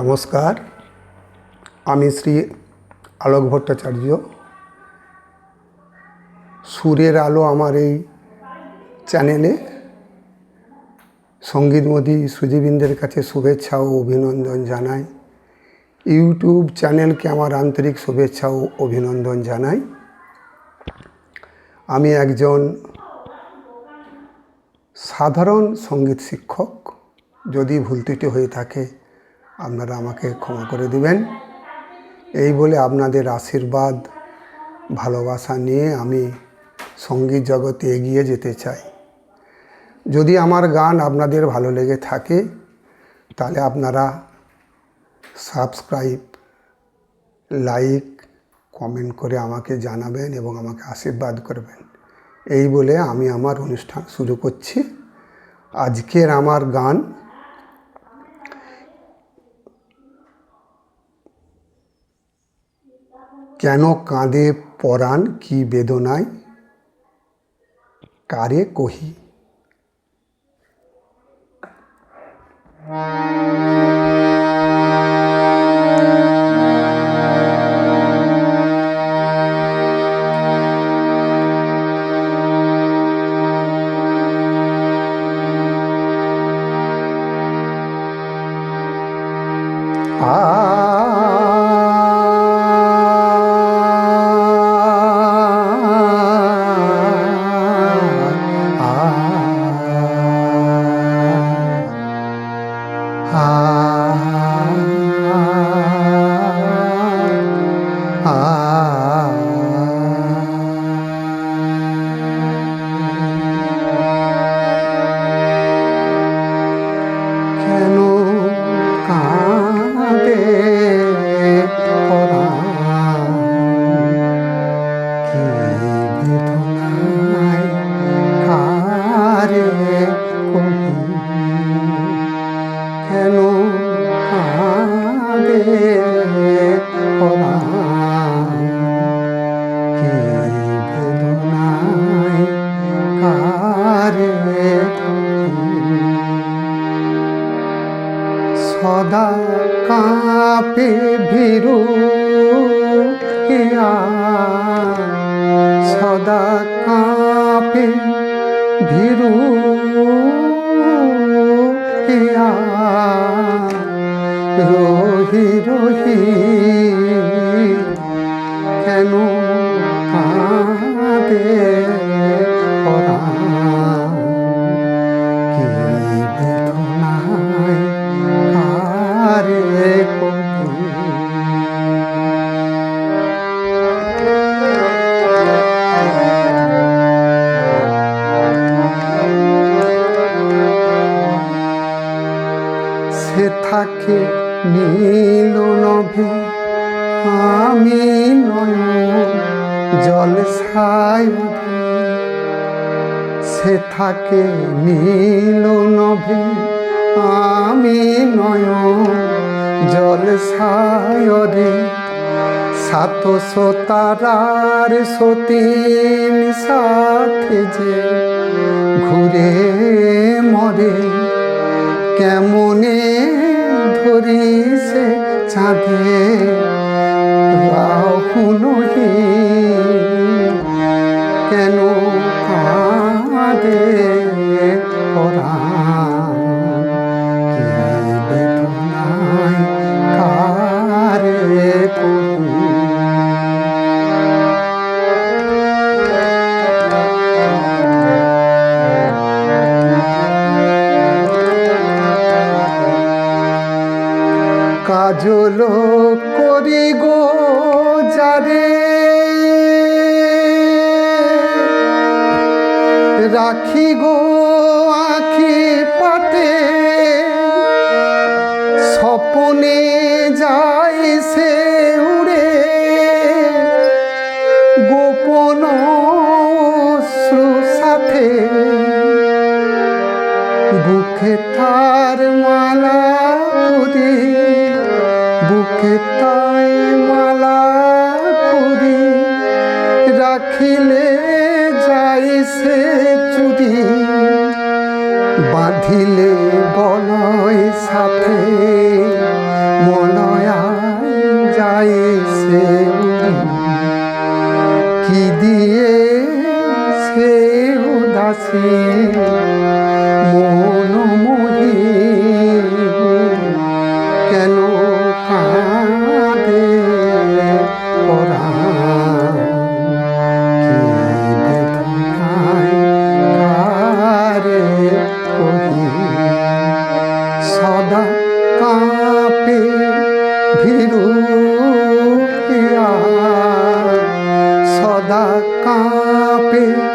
নমস্কার। আমি শ্রী আলোক ভট্টাচার্য। সুরের আলো আমার এই চ্যানেলে। সঙ্গীতমতী সুজীবিনদের কাছে শুভেচ্ছা ও অভিনন্দন জানাই। ইউটিউব চ্যানেলকে আমার আন্তরিক শুভেচ্ছা ও অভিনন্দন জানাই। আমি একজন সাধারণ সংগীত শিক্ষক, যদি ভুল ত্রুটি হয়ে থাকে আপনারা আমাকে ক্ষমা করে দিবেন। এই বলে আপনাদের আশীর্বাদ, ভালোবাসা নিয়ে আমি সংগীত জগতে এগিয়ে যেতে চাই। যদি আমার গান আপনাদের ভালো লেগে থাকে, তাহলে আপনারা সাবস্ক্রাইব, লাইক, কমেন্ট করে আমাকে জানাবেন এবং আমাকে আশীর্বাদ করবেন। এই বলে আমি আমার অনুষ্ঠান শুরু করছি। আজকের আমার গান কেন কাঁদে পরাণ কি বেদনায় কারে কহি কেন? কাঁদে কাঁপে ভীরু সদা কাঁপে ভীরু রহি রহি কেন কাঁদে পরাণ? সে থাকে নীল নভে আমি নয় জল সে থাকে নীল নভে আমি নয় জল সায়রে সাতশো তারার সতীন সাথে যে ঘুরে মরে। কেমনে সে চাঁদে কাজল করি গো যারে। রাখি গো আখি পাতে, স্বপনে যায় সে উড়ে। গোপন অশ্রু সাথে, বুকে থাকিলে বলয় সাথে মনয়া যাইছে কি দিয়ে সে উদাসী? কাঁপে